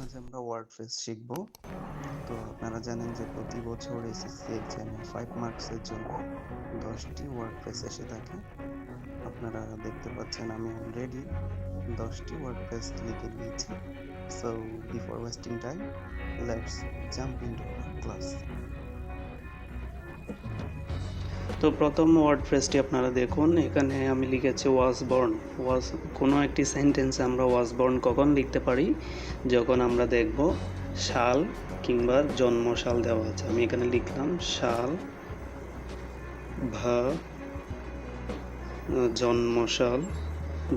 আজ আমরা ওয়ার্ডপ্রেস শিখব। তো আপনারা জানেন যে প্রতি বছর এসএসসি এক্সামে ফাইভ মার্কসের জন্য দশটি ওয়ার্ডপ্রেস এসে থাকে। আপনারা দেখতে পাচ্ছেন আমি অলরেডি দশটি ওয়ার্ডপ্রেস লিখে দিয়েছি। So before wasting time let's jump in class তো প্রথম ওয়ার্ড ফ্রেজটি আপনারা দেখুন, এখানে আমি লিখেছি ওয়াজ বর্ন কোনো একটি সেন্টেন্সে আমরা ওয়াজ বর্ন কখন লিখতে পারি? যখন আমরা দেখব সাল কিংবা জন্মসাল দেওয়া আছে। আমি এখানে লিখলাম সাল ভা, জন্মসাল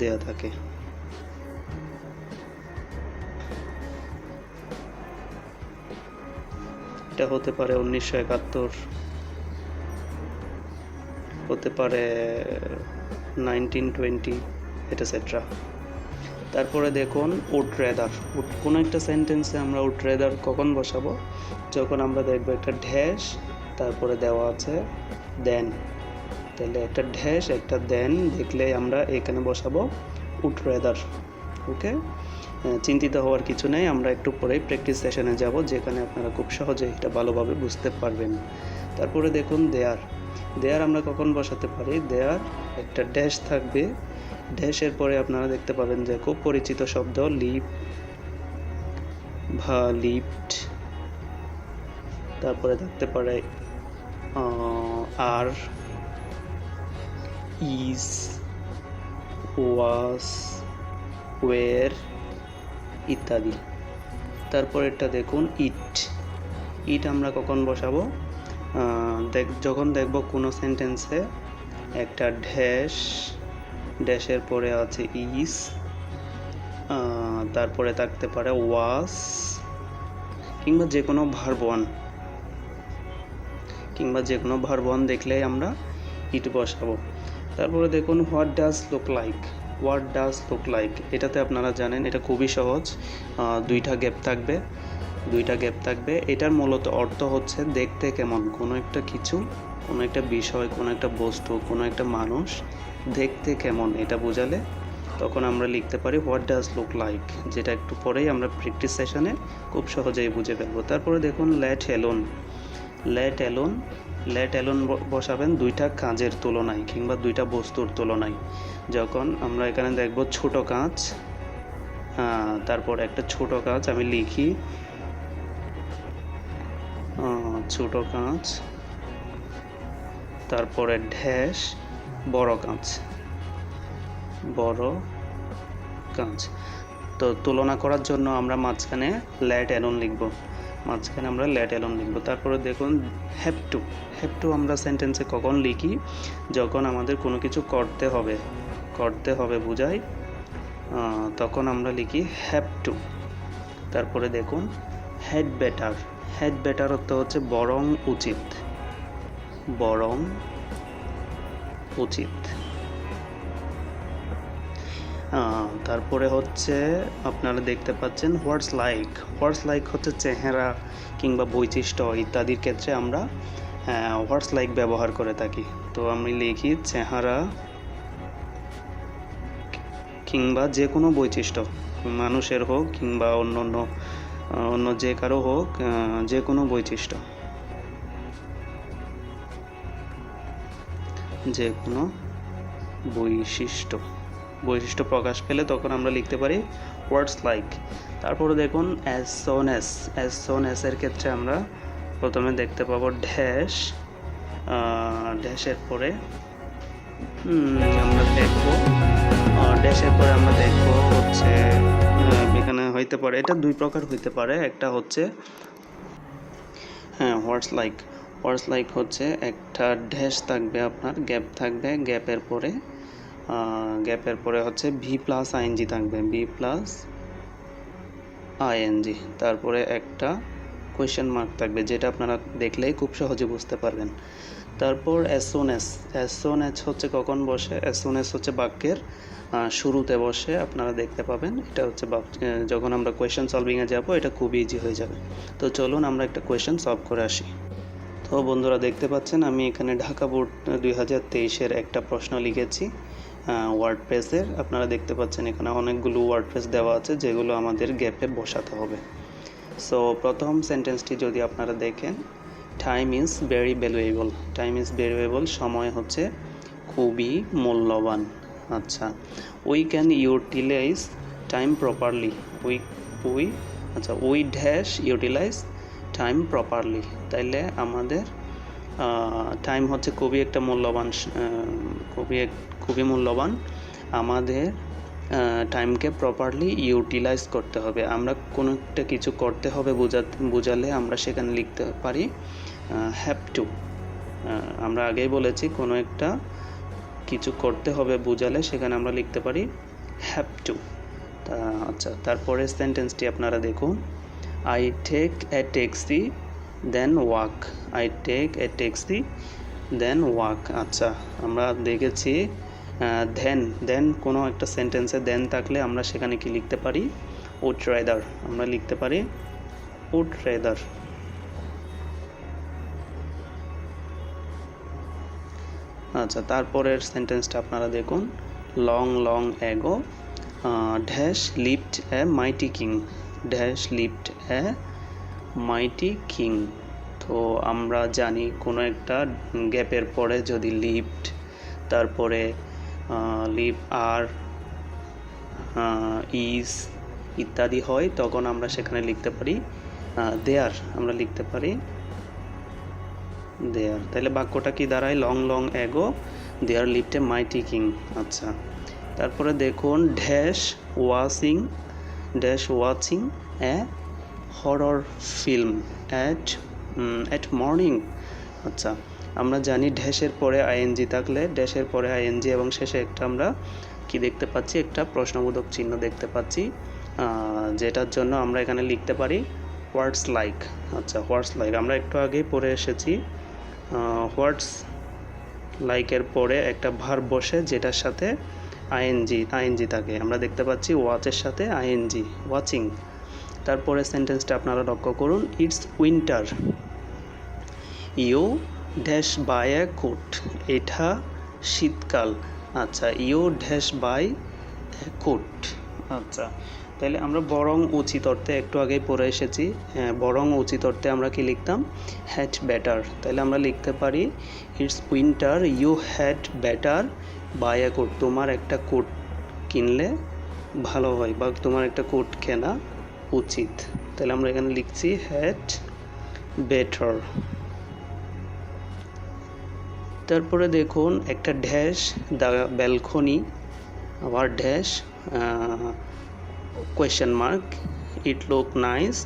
দেয়া থাকে। এটা হতে পারে উনিশশো একাত্তর হতে পারে নাইনটিন টোয়েন্টি এটসেট্রা তারপরে দেখুন উড রেদার। কোনো একটা সেন্টেন্সে আমরা উড রেদার কখন বসাবো? যখন আমরা দেখব একটা ঢ্যাস, তারপরে দেওয়া আছে দেন তাহলে একটা ঢ্যাস, একটা দেন দেখলে আমরা এখানে বসাবো উড রেদার ওকে চিন্তিত হওয়ার কিছু নেই, আমরা একটু পরেই প্র্যাকটিস সেশনে যাব, যেখানে আপনারা খুব সহজে এটা ভালোভাবে বুঝতে পারবেন। তারপরে দেখুন দেয়ার দেয়ার আমরা কখন বসাতে পারি? দেয়ার একটা ড্যাশ থাকবে। ড্যাশের পরে আপনারা দেখতে পাবেন যে খুব পরিচিত শব্দ লিপ ভা লিফট তারপরে থাকতে পারে আর ইজ ওয়াস ওয়ের ইত্যাদি। তারপর এটা দেখুন ইট ইট আমরা কখন বসাবো? দেখ, যখন দেখব কোনো সেন্টেন্সে একটা ড্যাশ ড্যাশের পরে আছে ইস তারপরে থাকতে পারে ওয়াস কিংবা যে কোনো ভার্ব ওয়ান কিংবা যে কোনো ভার্ব ওয়ান দেখলেই আমরা ইট বসাবো। তারপরে দেখুন what does look like what does look like এটাতে আপনারা জানেন, এটা খুবই সহজ। দুইটা গ্যাপ থাকবে। দুইটা গ্যাপ থাকবে। এটার মূলত অর্থ হচ্ছে দেখতে কেমন, কোনো একটা কিছু, কোনো একটা বিষয়, কোনো একটা বস্তু, কোনো একটা মানুষ দেখতে কেমন এটা বোঝালে তখন আমরা লিখতে পারি হোয়াট ডাজ লুক লাইক, যেটা একটু পরেই আমরা প্র্যাকটিস সেশনে খুব সহজেই বুঝে ফেলব। তারপরে দেখুন let alone let alone let alone বসাবেন দুইটা কাজের তুলনায় কিংবা দুইটা বস্তুর তুলনায়। যখন আমরা এখানে দেখব ছোট কাজ তারপর একটা ছোট কাজ আমি লিখি ছোট কাঁচ, তারপরে ঢ্যাস বড় কাঁচ। বড় কাঁচ। তো তুলনা করার জন্য আমরা মাঝখানে ল্যাট এলন লিখব। মাঝখানে আমরা ল্যাট এলন লিখব। তারপরে দেখুন হ্যাভ টু হ্যাভ টু আমরা সেন্টেন্সে কখন লিখি? যখন আমাদের কোনো কিছু করতে হবে। করতে হবে বুঝাই। তখন আমরা লিখি হ্যাভ টু তারপরে দেখুন হ্যাড বেটার হ্যাড বেটার অর্থ হচ্ছে বরং উচিত। বরং উচিত। তারপরে হচ্ছে আপনারা দেখতে পাচ্ছেন হোয়াটস লাইক হোয়াটস লাইক হচ্ছে চেহারা কিংবা বৈশিষ্ট্য ইত্যাদির ক্ষেত্রে আমরা হোয়াটস লাইক ব্যবহার করে থাকি। তো আমি লিখি চেহারা কিংবা যে কোনো বৈশিষ্ট্য, মানুষের হোক কিংবা অন্য অন্য অন্য যে কারও হোক যে কোনো বৈশিষ্ট্য। যে কোনো বৈশিষ্ট্য। বৈশিষ্ট্য প্রকাশ পেলে তখন আমরা লিখতে পারি ওয়ার্ডস লাইক তারপরে দেখুন as soon as as soon as ক্ষেত্রে আমরা প্রথমে দেখতে পাবো ড্যাশ ড্যাশের পরে আমরা দেখব ড্যাশের পরে আমরা দেখব হচ্ছে এখানে হইতে পারে। এটা দুই প্রকার হইতে পারে। একটা হচ্ছে হ্যাঁ হোয়াটস লাইক হোয়াটস লাইক হচ্ছে একটা ড্যাশ থাকবে আপনার গ্যাপ থাকবে গ্যাপের পরে গ্যাপের পরে হচ্ছে ভি প্লাস আইএনজি থাকবে। ভি প্লাস আইএনজি তারপরে একটা কোয়েশ্চেন মার্ক থাকবে, যেটা আপনারা দেখলেই খুব সহজে বুঝতে পারবেন। তারপর এসোন এস হচ্ছে কখন বসে? এস হচ্ছে বাক্যের শুরুতে বসে, আপনারা দেখতে পাবেন। এটা হচ্ছে যখন আমরা কোয়েশ্চেন সলভিংয়ে যাব, এটা খুব ইজি হয়ে যাবে। তো চলুন আমরা একটা কোয়েশ্চেন সলভ করে আসি। তো বন্ধুরা দেখতে পাচ্ছেন, আমি এখানে ঢাকা বোর্ড দুই হাজার তেইশের একটা প্রশ্ন লিখেছি ওয়ার্ড প্রেসের আপনারা দেখতে পাচ্ছেন এখানে অনেকগুলো ওয়ার্ড প্রেস দেওয়া আছে, যেগুলো আমাদের গ্যাপে বসাতে হবে। সো প্রথম সেন্টেন্সটি যদি আপনারা দেখেন time is very valuable time is valuable সময় হচ্ছে খুবই মূল্যবান। আচ্ছা we can utilise time properly we we আচ্ছা we dash utilise time properly তাইলে আমাদের টাইম হচ্ছে খুবই একটা মূল্যবান খুবই খুবই মূল্যবান। আমাদের টাইমকে প্রপারলি ইউটিলাইজ করতে হবে। আমরা কোনো একটা কিছু করতে হবে বোঝা বোঝালে আমরা সেখানে লিখতে পারি। হ্যাভ টু আমরা আগেই বলেছি, কোনো একটা কিছু করতে হবে বোঝালে সেখানে আমরা লিখতে পারি হ্যাভ টু আচ্ছা তারপরে সেন্টেন্সটি আপনারা দেখুন। I take a taxi then walk I take a taxi then walk আচ্ছা আমরা দেখেছি দেন দেন কোনো একটা সেন্টেন্সে দেন থাকলে আমরা সেখানে কি লিখতে পারি? উড রাইদার আমরা লিখতে পারি উড রাইদার আচ্ছা তারপরের সেন্টেন্সটা আপনারা দেখুন। Long long ago dash lived a mighty king dash lived a mighty king তো আমরা জানি কোনো একটা গ্যাপের পরে যদি লিফট তারপরে লিভ আর ইজ ইত্যাদি হয়, তখন আমরা সেখানে লিখতে পারি দেয়ার আমরা লিখতে পারি। দেয়ার তাহলে বাক্যটা কি দাঁড়ায়? লং লং এগো দেয়ার লিফটে মাইটি কিং আচ্ছা। তারপরে দেখুন dash watching dash watching a horror film at at morning আচ্ছা আমরা জানি ড্যাশের পরে আইএনজি থাকলে ড্যাশের পরে আইএনজি এবং শেষে একটা আমরা কি দেখতে পাচ্ছি? একটা প্রশ্নবোধক চিহ্ন দেখতে পাচ্ছি যেটার জন্য আমরা এখানে লিখতে পারি হোয়াটস লাইক আচ্ছা হোয়াটস লাইক আমরা একটু আগেই পড়ে এসেছি। হোয়াটস লাইকের পরে একটা ভার বসে যেটার সাথে আইএনজি আইএনজি থাকে। আমরা দেখতে পাচ্ছি ওয়াচের সাথে আইএনজি ওয়াচিং তারপরে সেন্টেন্সটা আপনারা লক্ষ্য করুন it's winter you dash buy a coat, এটা শীতকাল। আচ্ছা ইউ ড্যাশ বাই কোট। আচ্ছা তাহলে আমরা বরং উচিত অর্থে একটু আগেই পড়ে এসেছি। হ্যাঁ, বরং উচিত অর্থে আমরা কি লিখতাম? হ্যাড ব্যাটার তাহলে আমরা লিখতে পারি it's winter you had better buy a coat তোমার একটা কোট কিনলে ভালো হয় বা তোমার একটা কোট কেনা উচিত। তাহলে আমরা এখানে লিখছি হ্যাড বেটার তারপরে দেখুন একটা ড্যাশ দ্য ব্যালকনি আবার dash question mark it look nice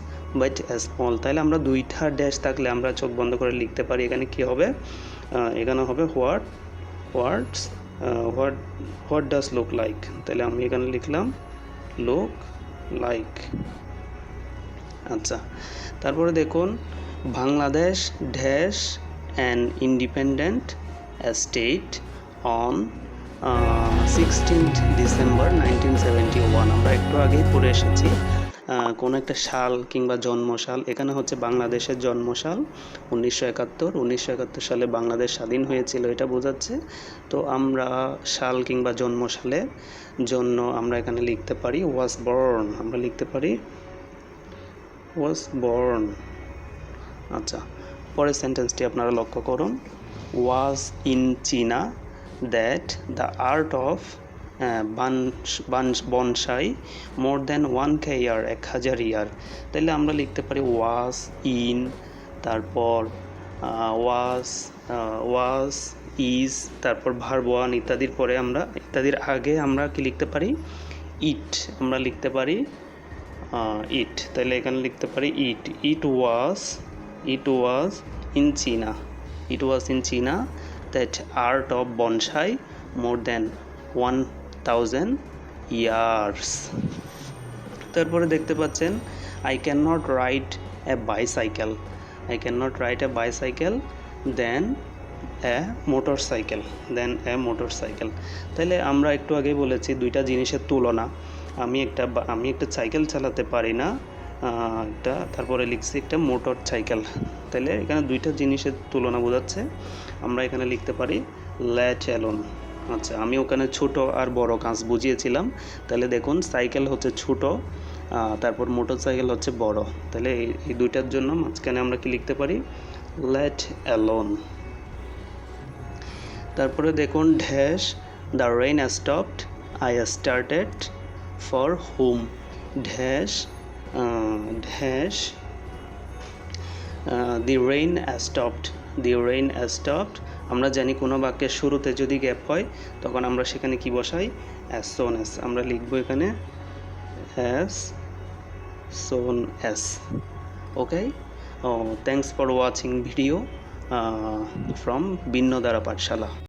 but small তাহলে আমরা দুইটা ড্যাশ থাকলে আমরা চোখ বন্ধ করে লিখতে পারি। এখানে কি হবে? এখানে হবে what what's what what does look like তাহলে আমি এখানে লিখলাম লুক লাইক আচ্ছা তারপরে দেখুন, Bangladesh dash an independent state on sixteenth December nineteen seventy one আমরা একটু আগেই পড়ে এসেছি কোনো একটা সাল কিংবা জন্মসাল, এখানে হচ্ছে বাংলাদেশের জন্মসাল, উনিশশো একাত্তর। উনিশশো একাত্তর সালে বাংলাদেশ স্বাধীন হয়েছিল, এটা বোঝাচ্ছে। তো আমরা সাল কিংবা জন্মসালের জন্য আমরা এখানে লিখতে পারি ওয়াজ বর্ন আমরা লিখতে পারি ওয়াজ বর্ন আচ্ছা পরের সেন্টেন্সটি আপনারা লক্ষ্য করুন। Was in China that the art of bonsai more than one K year এক হাজার ইয়ার। তাহলে আমরা লিখতে পারি ওয়াজ ইন তারপর ওয়াজ ওয়াজ ইজ তারপর ভার্ব ওয়ান ইত্যাদির পরে আমরা, ইত্যাদির আগে আমরা কি লিখতে পারি? ইট আমরা লিখতে পারি ইট তাহলে এখানে লিখতে পারি ইট ইট ওয়াজ it was in China it was in China that art of bonsai more than one thousand years তারপরে দেখতে পাচ্ছেন I can not ride a bicycle I can not ride a bicycle then a motor cycle then a motor cycle তাহলে আমরা একটু আগে বলেছি, দুইটা জিনিসের তুলনা। আমি একটা আমি একটা সাইকেল চালাতে পারি না একটা, তারপরে লিখছি একটা মোটর সাইকেল। তাহলে এখানে দুইটা জিনিসের তুলনা বোঝাচ্ছে। আমরা এখানে লিখতে পারি ল্যাচ অ্যালোন। আচ্ছা আমি ওখানে ছোট আর বড় কাজ বুঝিয়েছিলাম। তাহলে দেখুন, সাইকেল হচ্ছে ছোট তারপর মোটর সাইকেল হচ্ছে বড়। তাহলে এই দুইটার জন্য মাঝখানে আমরা কি লিখতে পারি? Let alone. তারপরে দেখুন, dash, the rain stopped, I started for home. Dash dash the rain stopped the rain stopped আমরা জানি কোনো বাক্যের শুরুতে যদি গ্যাপ হয়, তখন আমরা সেখানে কি বসাই? অ্যাজ সোন অ্যাস আমরা লিখব এখানে as soon as okay O thanks for watching video from বিন্নদারা Pathsala